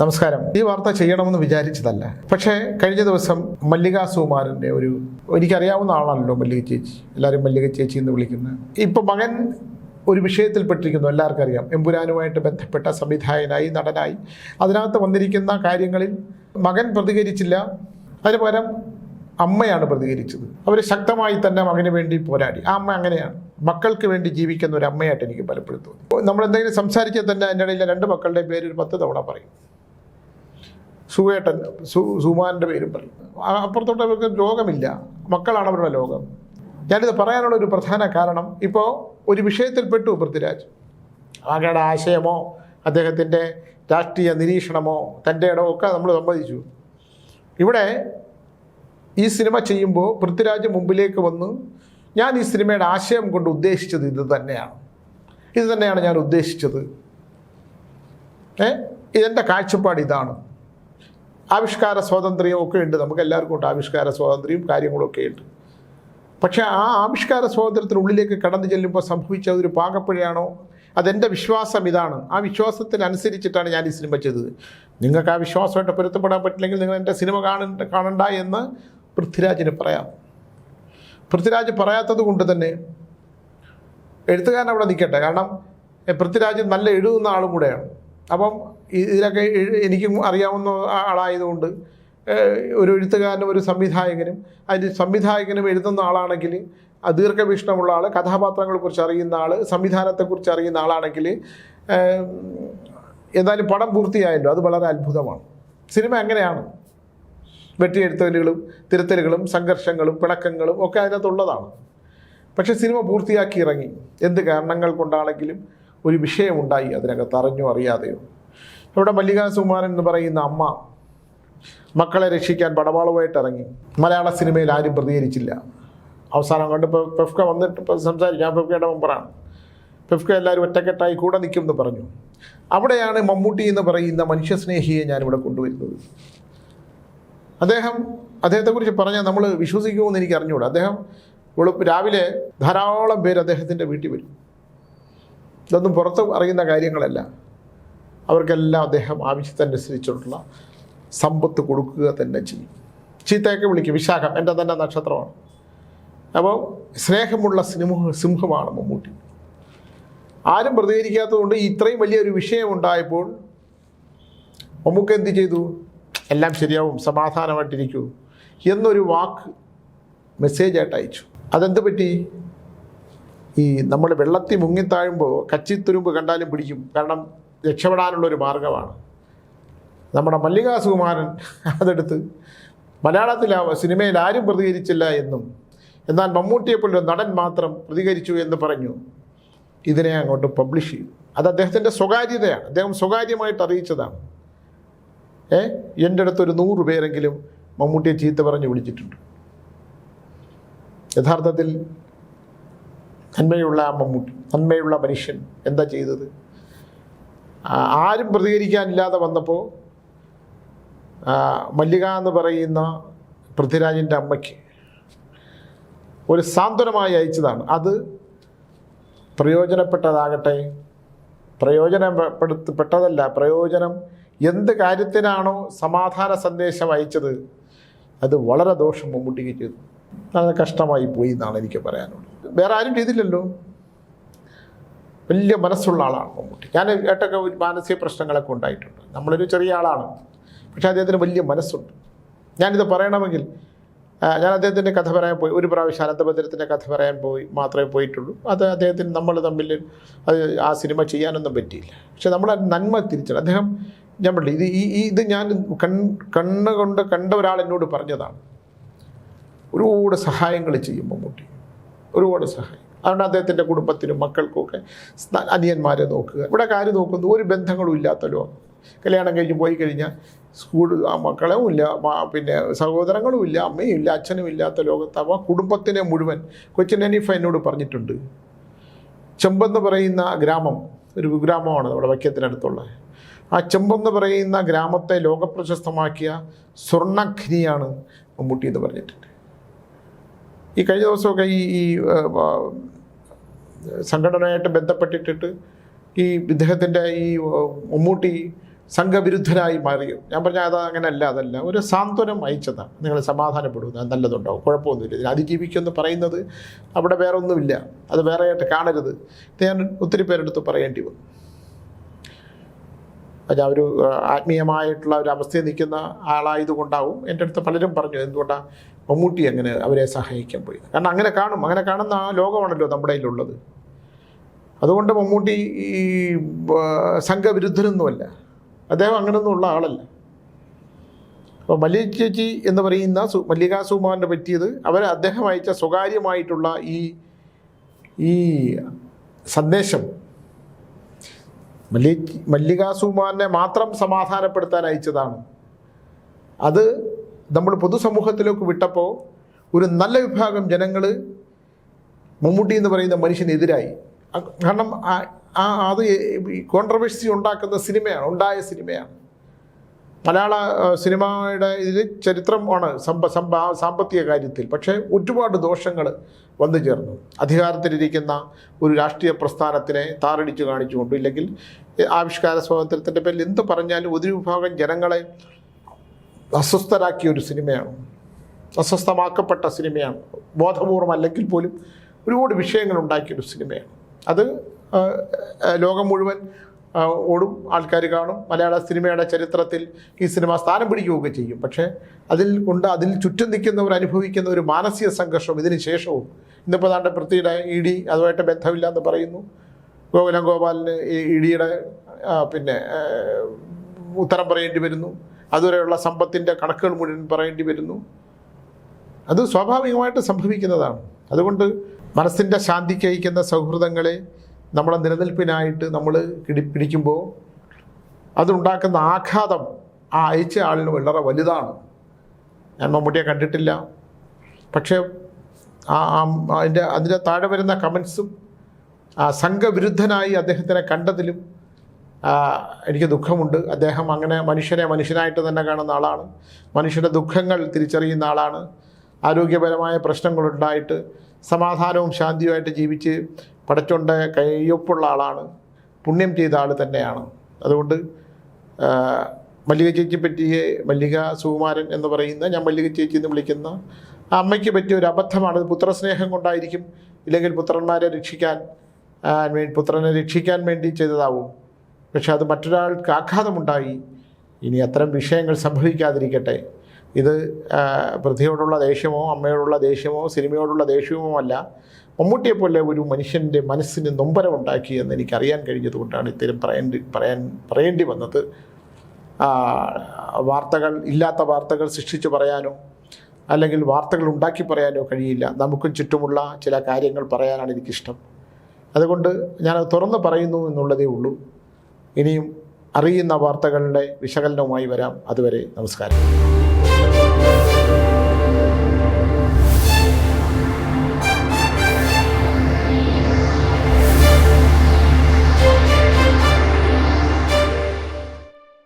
നമസ്കാരം. ഈ വാർത്ത ചെയ്യണമെന്ന് വിചാരിച്ചതല്ല. പക്ഷേ കഴിഞ്ഞ ദിവസം മല്ലിക സുകുമാരന്റെ ഒരു എനിക്കറിയാവുന്ന ആളാണല്ലോ മല്ലിക ചേച്ചി. എല്ലാവരും മല്ലിക ചേച്ചി എന്ന് വിളിക്കുന്നത് ഇപ്പം മകൻ ഒരു വിഷയത്തിൽപ്പെട്ടിരിക്കുന്നു എല്ലാവർക്കും അറിയാം എമ്പുരാനുമായിട്ട് ബന്ധപ്പെട്ട സംവിധായകനായി നടനായി. അതിനകത്ത് വന്നിരിക്കുന്ന കാര്യങ്ങളിൽ മകൻ പ്രതികരിച്ചില്ല. അതിന് പകരം അമ്മയാണ് പ്രതികരിച്ചത്. അവർ ശക്തമായി തന്നെ മകന് വേണ്ടി പോരാടി. ആ അമ്മ അങ്ങനെയാണ്. മക്കൾക്ക് വേണ്ടി ജീവിക്കുന്ന ഒരു അമ്മയായിട്ട് എനിക്ക് പലപ്പോഴും തോന്നി. നമ്മൾ എന്തെങ്കിലും സംസാരിച്ചാൽ തന്നെ അതിന്റെ ഇടയിൽ രണ്ട് മക്കളുടെ പേര് ഒരു പത്ത് തവണ പറയും. സുവേട്ടൻ സു സുമാന്റെ പേരും പറയും. അപ്പുറത്തോട്ട് അവർക്ക് ലോകമില്ല. മക്കളാണ് അവരുടെ ലോകം. ഞാനിത് പറയാനുള്ള ഒരു പ്രധാന കാരണം ഇപ്പോൾ ഒരു വിഷയത്തിൽപ്പെട്ടു പൃഥ്വിരാജ്. ആകയുടെ ആശയമോ അദ്ദേഹത്തിന്റെ രാഷ്ട്രീയ നിരീക്ഷണമോ തന്റെ ഇടമോ ഒക്കെ നമ്മൾ സമ്മതിച്ചു. ഇവിടെ ഈ സിനിമ ചെയ്യുമ്പോൾ പൃഥ്വിരാജ് മുമ്പിലേക്ക് വന്ന് ഞാൻ ഈ സിനിമയുടെ ആശയം കൊണ്ട് ഉദ്ദേശിച്ചത് ഇത് തന്നെയാണ്. ഇത് തന്നെയാണ് ഞാൻ ഉദ്ദേശിച്ചത്. ഏ? ഇതെന്റെ കാഴ്ചപ്പാട് ഇതാണ്. ആവിഷ്കാര സ്വാതന്ത്ര്യം ഒക്കെ ഉണ്ട്. നമുക്ക് എല്ലാവർക്കും ഉണ്ട് ആവിഷ്കാര സ്വാതന്ത്ര്യവും കാര്യങ്ങളൊക്കെ ഉണ്ട്. പക്ഷേ ആ ആവിഷ്കാര സ്വാതന്ത്ര്യത്തിനുള്ളിലേക്ക് കടന്നു ചെല്ലുമ്പോൾ സംഭവിച്ച ഒരു പാകപ്പിഴയാണോ? അതെന്റെ വിശ്വാസം ഇതാണ്. ആ വിശ്വാസത്തിനനുസരിച്ചിട്ടാണ് ഞാൻ ഈ സിനിമ ചെയ്തത്. നിങ്ങൾക്ക് ആ വിശ്വാസമായിട്ട് പൊരുത്തപ്പെടാൻ പറ്റില്ലെങ്കിൽ നിങ്ങൾ എന്റെ സിനിമ കാണണ്ട കാണണ്ട എന്ന് പൃഥ്വിരാജിന് പറയാം. പൃഥ്വിരാജ് പറയാത്തത് കൊണ്ട് തന്നെ എഴുത്തുകാരൻ അവിടെ നിൽക്കട്ടെ. കാരണം പൃഥ്വിരാജ് നല്ല എഴുതുന്ന ആളും കൂടെയാണ്. അപ്പം ഇതിലൊക്കെ എനിക്കും അറിയാവുന്ന ആളായതുകൊണ്ട് ഒരു എഴുത്തുകാരനും ഒരു സംവിധായകനും അതിന് സംവിധായകനും എഴുതുന്ന ആളാണെങ്കിൽ ദീർഘവീക്ഷണമുള്ള ആൾ കഥാപാത്രങ്ങളെക്കുറിച്ച് അറിയുന്ന ആൾ സംവിധാനത്തെക്കുറിച്ച് അറിയുന്ന ആളാണെങ്കിൽ എന്തായാലും പടം പൂർത്തിയായല്ലോ അത് വളരെ അത്ഭുതമാണ്. സിനിമ എങ്ങനെയാണ്? വെട്ടിയെഴുത്തലുകളും തിരുത്തലുകളും സംഘർഷങ്ങളും പിണക്കങ്ങളും ഒക്കെ അതിനകത്തുള്ളതാണ്. പക്ഷേ സിനിമ പൂർത്തിയാക്കി ഇറങ്ങി. എന്ത് കാരണങ്ങൾ കൊണ്ടാണെങ്കിലും ഒരു വിഷയമുണ്ടായി അതിനകത്ത് അറിഞ്ഞോ അറിയാതെയോ. ഇവിടെ മല്ലികാ എന്ന് പറയുന്ന അമ്മ മക്കളെ രക്ഷിക്കാൻ പടവാളുമായിട്ട് ഇറങ്ങി മലയാള സിനിമയിൽ ആരും പ്രതികരിച്ചില്ല. അവസാനം കണ്ട് പെഫ്ക വന്നിട്ട് സംസാരിക്കും ഞാൻ പെഫ്കയുടെ മെമ്പറാണ്. പെഫ്ക എല്ലാവരും ഒറ്റക്കെട്ടായി കൂടെ നിൽക്കും എന്ന് പറഞ്ഞു. അവിടെയാണ് മമ്മൂട്ടി എന്ന് പറയുന്ന മനുഷ്യസ്നേഹിയെ ഞാനിവിടെ കൊണ്ടുവരുന്നത്. അദ്ദേഹം അദ്ദേഹത്തെക്കുറിച്ച് പറഞ്ഞാൽ നമ്മൾ വിശ്വസിക്കുമെന്ന് എനിക്ക് അറിഞ്ഞുകൂടാ അദ്ദേഹം രാവിലെ ധാരാളം പേര് അദ്ദേഹത്തിന്റെ വീട്ടിൽ വരും. ഇതൊന്നും പുറത്ത് അറിയുന്ന കാര്യങ്ങളല്ല. അവർക്കെല്ലാം അദ്ദേഹം ആവശ്യത്തിനനുസരിച്ചിട്ടുള്ള സമ്പത്ത് കൊടുക്കുക തന്നെ ചെയ്യും. ചീത്തയൊക്കെ വിളിക്കും. വിശാഖം എന്റെ തന്നെ നക്ഷത്രമാണ്. അപ്പോൾ സ്നേഹമുള്ള സിംഹ സിംഹമാണ് മമ്മൂട്ടി. ആരും പ്രതികരിക്കാത്തതുകൊണ്ട് ഇത്രയും വലിയൊരു വിഷയമുണ്ടായപ്പോൾ മമ്മൂക്ക എന്ത് ചെയ്തു? എല്ലാം ശരിയാവും സമാധാനമായിട്ടിരിക്കൂ എന്നൊരു വാക്ക് മെസ്സേജായിട്ട് അയച്ചു. അതെന്ത് പറ്റി? ഈ നമ്മൾ വെള്ളത്തിൽ മുങ്ങിത്താഴുമ്പോൾ കച്ചിത്തുരുമ്പ് കണ്ടാലും പിടിക്കും. കാരണം രക്ഷപ്പെടാനുള്ള ഒരു മാർഗമാണ് നമ്മുടെ മല്ലികാ സുകുമാരൻ അതെടുത്ത് മലയാളത്തിൽ ആ സിനിമയിൽ ആരും പ്രതികരിച്ചില്ല എന്നും എന്നാൽ മമ്മൂട്ടിയെപ്പോലൊരു നടൻ മാത്രം പ്രതികരിച്ചു എന്ന് പറഞ്ഞു. ഇതിനെ അങ്ങോട്ട് പബ്ലിഷ് ചെയ്തു അത് അദ്ദേഹത്തിന്റെ സ്വകാര്യതയാണ്. അദ്ദേഹം സ്വകാര്യമായിട്ട് അറിയിച്ചതാണ്. ഏ? എന്റെ അടുത്ത് ഒരു നൂറ് പേരെങ്കിലും മമ്മൂട്ടിയെ ചീത്ത പറഞ്ഞ് വിളിച്ചിട്ടുണ്ട്. യഥാർത്ഥത്തിൽ നന്മയുള്ള മമ്മൂട്ടി നന്മയുള്ള മനുഷ്യൻ എന്താ ചെയ്തത്? ആരും പ്രതികരിക്കാനില്ലാതെ വന്നപ്പോൾ മല്ലിക എന്ന് പറയുന്ന പൃഥ്വിരാജിന്റെ അമ്മയ്ക്ക് ഒരു സാന്ത്വനമായി അയച്ചതാണ്. അത് പ്രയോജനപ്പെട്ടതാകട്ടെ പ്രയോജനപ്പെടുത്തപ്പെട്ടതല്ല പ്രയോജനം എന്ത് കാര്യത്തിനാണോ സമാധാന സന്ദേശം അയച്ചത് അത് വളരെ ദോഷം മമ്മൂട്ടിക്ക് ചെയ്തു. അത് കഷ്ടമായി പോയി എന്നാണ് എനിക്ക് പറയാനുള്ളത്. വേറെ ആരും ചെയ്തില്ലല്ലോ. വലിയ മനസ്സുള്ള ആളാണ് മമ്മൂട്ടി. ഞാൻ ഏട്ടൊക്കെ മാനസിക പ്രശ്നങ്ങളൊക്കെ ഉണ്ടായിട്ടുണ്ട്. നമ്മളൊരു ചെറിയ ആളാണ്. പക്ഷേ അദ്ദേഹത്തിന് വലിയ മനസ്സുണ്ട്. ഞാനിത് പറയണമെങ്കിൽ ഞാൻ അദ്ദേഹത്തിന്റെ കഥ പറയാൻ പോയി. ഒരു പ്രാവശ്യം അനന്തഭദ്രത്തിന്റെ കഥ പറയാൻ പോയി മാത്രമേ പോയിട്ടുള്ളൂ. അത് അദ്ദേഹത്തിന് നമ്മൾ തമ്മിൽ അത് ആ സിനിമ ചെയ്യാനൊന്നും പറ്റിയില്ല. പക്ഷെ നമ്മൾ നന്മ തിരിച്ചത് അദ്ദേഹം ഞാൻ പറഞ്ഞു ഇത് ഈ ഇത് ഞാൻ കൺ കണ്ണ് കൊണ്ട് കണ്ട ഒരാൾ എന്നോട് പറഞ്ഞതാണ്. ഒരുപാട് സഹായങ്ങൾ ചെയ്യും മമ്മൂട്ടി. ഒരുപാട് സഹായം. അതുകൊണ്ട് അദ്ദേഹത്തിന്റെ കുടുംബത്തിനും മക്കൾക്കുമൊക്കെ അനിയന്മാരെ നോക്കുക. ഇവിടെ കാര്യം നോക്കുന്നു ഒരു ബന്ധങ്ങളും ഇല്ലാത്ത ലോകം കല്യാണം കഴിഞ്ഞ് പോയി കഴിഞ്ഞാൽ സ്കൂൾ മക്കളും ഇല്ല പിന്നെ സഹോദരങ്ങളും ഇല്ല അമ്മയും ഇല്ല അച്ഛനും ഇല്ലാത്ത ലോകത്ത് അവ കുടുംബത്തിനെ മുഴുവൻ കൊച്ചിൻ അനീഫ എന്നോട് പറഞ്ഞിട്ടുണ്ട്. ചെമ്പെന്ന് പറയുന്ന ഗ്രാമം ഒരു കുഗ്രാമമാണ് നമ്മുടെ വൈക്കത്തിനടുത്തുള്ള. ആ ചെമ്പെന്ന് പറയുന്ന ഗ്രാമത്തെ ലോകപ്രശസ്തമാക്കിയ സ്വർണഖനിയാണ് മമ്മൂട്ടി എന്ന് പറഞ്ഞിട്ടുണ്ട്. ഈ കഴിഞ്ഞ ദിവസമൊക്കെ ഈ ഈ സംഘടനയായിട്ട് ബന്ധപ്പെട്ടിട്ടിട്ട് ഈ ഇദ്ദേഹത്തിന്റെ ഈ മമ്മൂട്ടി സംഘവിരുദ്ധരായി മാറിയത് ഞാൻ പറഞ്ഞ അത് അങ്ങനെയല്ല അതല്ല. ഒരു സാന്ത്വനം അയച്ചതാണ്. നിങ്ങൾ സമാധാനപ്പെടുന്നത് നല്ലതുണ്ടാവും. കുഴപ്പമൊന്നുമില്ല. ഇതിന് അതിജീവിക്കുമെന്ന് പറയുന്നത് അവിടെ വേറെ ഒന്നുമില്ല അത് വേറെയായിട്ട് കാണരുത്. ഞാൻ ഒത്തിരി പേരെടുത്ത് പറയേണ്ടി വന്നു. അത് ഒരു ആത്മീയമായിട്ടുള്ള ഒരു അവസ്ഥയിൽ നിൽക്കുന്ന ആളായതുകൊണ്ടാവും എന്റെ അടുത്ത് പലരും പറഞ്ഞു എന്തുകൊണ്ടാണ് മമ്മൂട്ടി അങ്ങനെ അവരെ സഹായിക്കാൻ പോയി കാരണം അങ്ങനെ കാണും അങ്ങനെ കാണുന്ന ആ ലോകമാണല്ലോ നമ്മുടെ കയ്യിലുള്ളത്. അതുകൊണ്ട് മമ്മൂട്ടി ഈ സംഘവിരുദ്ധനൊന്നുമല്ല. അദ്ദേഹം അങ്ങനെയൊന്നും ഉള്ള ആളല്ല. അപ്പോൾ മല്ലിക ചേച്ചി എന്ന് പറയുന്ന സു മല്ലികാ സുമാറിന്റെ പറ്റിയത് അവർ അദ്ദേഹം അയച്ച സ്വകാര്യമായിട്ടുള്ള ഈ ഈ സന്ദേശം മല്ലി മല്ലികാ സുമാനെ മാത്രം സമാധാനപ്പെടുത്താൻ അയച്ചതാണ്. അത് നമ്മൾ പൊതുസമൂഹത്തിലേക്ക് വിട്ടപ്പോൾ ഒരു നല്ല വിഭാഗം ജനങ്ങൾ മമ്മൂട്ടി എന്ന് പറയുന്ന മനുഷ്യനെതിരായി. കാരണം ആ- അത് കോൺട്രവേഴ്സി ഉണ്ടാക്കുന്ന സിനിമയാണ് ഉണ്ടായ സിനിമയാണ്. മലയാള സിനിമയുടെ ഇതിൽ ചരിത്രമാണ് സമ്പ സമ്പ സാമ്പത്തിക കാര്യത്തിൽ. പക്ഷേ ഒരുപാട് ദോഷങ്ങൾ വന്നു ചേർന്നു. അധികാരത്തിലിരിക്കുന്ന ഒരു രാഷ്ട്രീയ പ്രസ്ഥാനത്തിനെ താറടിച്ചു കാണിച്ചുകൊണ്ട് ഇല്ലെങ്കിൽ ആവിഷ്കാര സ്വാതന്ത്ര്യത്തിന്റെ പേരിൽ എന്ത് പറഞ്ഞാലും ഒരു വിഭാഗം ജനങ്ങളെ അസ്വസ്ഥരാക്കിയ ഒരു സിനിമയാണ്. അസ്വസ്ഥമാക്കപ്പെട്ട സിനിമയാണ്. ബോധപൂർവം അല്ലെങ്കിൽ പോലും ഒരുപാട് വിഷയങ്ങൾ ഉണ്ടാക്കിയൊരു സിനിമയാണ്. അത് ലോകം മുഴുവൻ ഓടും ആൾക്കാർ കാണും. മലയാള സിനിമയുടെ ചരിത്രത്തിൽ ഈ സിനിമ സ്ഥാനം പിടിക്കുകയൊക്കെ ചെയ്യും. പക്ഷേ അതിൽ കൊണ്ട് അതിൽ ചുറ്റും നിൽക്കുന്നവർ അനുഭവിക്കുന്ന ഒരു മാനസിക സംഘർഷം ഇതിന് ശേഷവും ഇന്നിപ്പോൾ താണ്ടെ പൃഥ്വിയുടെ ഇ ഡി അതുമായിട്ട് ബന്ധമില്ല എന്ന് പറയുന്നു. ഗോകുലം ഗോപാലിന് ഇ ഡിയുടെ പിന്നെ ഉത്തരം പറയേണ്ടി വരുന്നു. അതുവരെയുള്ള സമ്പത്തിന്റെ കണക്കുകൾ മുഴുവൻ പറയേണ്ടി വരുന്നു. അത് സ്വാഭാവികമായിട്ട് സംഭവിക്കുന്നതാണ്. അതുകൊണ്ട് മനസ്സിന്റെ ശാന്തിക്ക് അയക്കുന്ന സൗഹൃദങ്ങളെ നമ്മളെ നിലനിൽപ്പിനായിട്ട് നമ്മൾ കിടി പിടിക്കുമ്പോൾ അതുണ്ടാക്കുന്ന ആഘാതം ആ അയച്ച ആളിന് വളരെ വലുതാണ്. ഞാൻ മമ്മൂട്ടിയെ കണ്ടിട്ടില്ല. പക്ഷേ ആ അതിന്റെ അതിന്റെ താഴെ വരുന്ന കമൻസും ആ സംഘവിരുദ്ധനായി അദ്ദേഹത്തിനെ കണ്ടതിലും എനിക്ക് ദുഃഖമുണ്ട്. അദ്ദേഹം അങ്ങനെ മനുഷ്യനെ മനുഷ്യനായിട്ട് തന്നെ കാണുന്ന ആളാണ്. മനുഷ്യന്റെ ദുഃഖങ്ങൾ തിരിച്ചറിയുന്ന ആളാണ്. ആരോഗ്യപരമായ പ്രശ്നങ്ങളുണ്ടായിട്ട് സമാധാനവും ശാന്തിയുമായിട്ട് ജീവിച്ച് പടച്ചോണ്ട കയ്യൊപ്പുള്ള ആളാണ്. പുണ്യം ചെയ്ത ആൾ തന്നെയാണ്. അതുകൊണ്ട് മല്ലിക ചേച്ചി പറ്റിയ മല്ലിക സുകുമാരൻ എന്ന് പറയുന്ന ഞാൻ മല്ലിക ചേച്ചി എന്ന് വിളിക്കുന്ന ആ അമ്മയ്ക്ക് പറ്റിയ ഒരു അബദ്ധമാണ്. പുത്രസ്നേഹം കൊണ്ടായിരിക്കും ഇല്ലെങ്കിൽ പുത്രന്മാരെ രക്ഷിക്കാൻ പുത്രനെ രക്ഷിക്കാൻ വേണ്ടി ചെയ്തതാവും. പക്ഷെ അത് മറ്റൊരാൾക്ക് ആഘാതമുണ്ടായി. ഇനി അത്തരം വിഷയങ്ങൾ സംഭവിക്കാതിരിക്കട്ടെ. ഇത് പ്രതിയോടുള്ള ദേഷ്യമോ അമ്മയോടുള്ള ദേഷ്യമോ സിനിമയോടുള്ള ദേഷ്യമോ അല്ല. മമ്മൂട്ടിയെപ്പോലെ ഒരു മനുഷ്യന്റെ മനസ്സിന് നൊമ്പരമുണ്ടാക്കി എന്ന് എനിക്കറിയാൻ കഴിഞ്ഞതുകൊണ്ടാണ് ഇത്തരം പറയേണ്ടി പറയാൻ പറയേണ്ടി വന്നത്. വാർത്തകൾ ഇല്ലാത്ത വാർത്തകൾ സൃഷ്ടിച്ചു പറയാനോ അല്ലെങ്കിൽ വാർത്തകൾ ഉണ്ടാക്കി പറയാനോ കഴിയില്ല. നമുക്കും ചുറ്റുമുള്ള ചില കാര്യങ്ങൾ പറയാനാണ് എനിക്കിഷ്ടം. അതുകൊണ്ട് ഞാനത് തുറന്ന് പറയുന്നു എന്നുള്ളതേ ഉള്ളൂ. ഇനിയും അറിയുന്ന വാർത്തകളുടെ വിശകലനവുമായി വരാം. അതുവരെ നമസ്കാരം.